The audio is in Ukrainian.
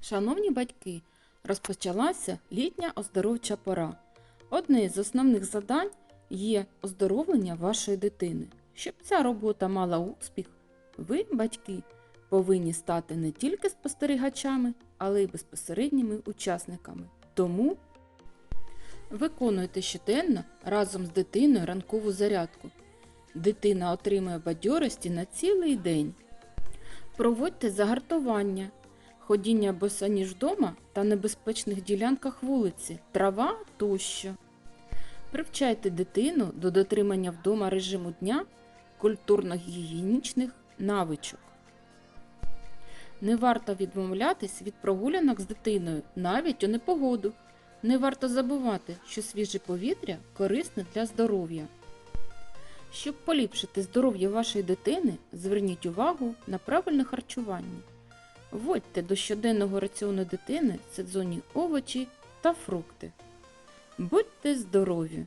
Шановні батьки, розпочалася літня оздоровча пора. Одне з основних завдань є оздоровлення вашої дитини. Щоб ця робота мала успіх, ви, батьки, повинні стати не тільки спостерігачами, але й безпосередніми учасниками. Тому виконуйте щоденно разом з дитиною ранкову зарядку. Дитина отримує бадьорості на цілий день. Проводьте загартування, ходіння босоніж вдома та небезпечних ділянках вулиці, трава тощо. Привчайте дитину до дотримання вдома режиму дня культурно-гігієнічних навичок. Не варто відмовлятись від прогулянок з дитиною навіть у непогоду. Не варто забувати, що свіже повітря корисне для здоров'я. Щоб поліпшити здоров'я вашої дитини, зверніть увагу на правильне харчування. Вводьте до щоденного раціону дитини сезонні овочі та фрукти. Будьте здорові!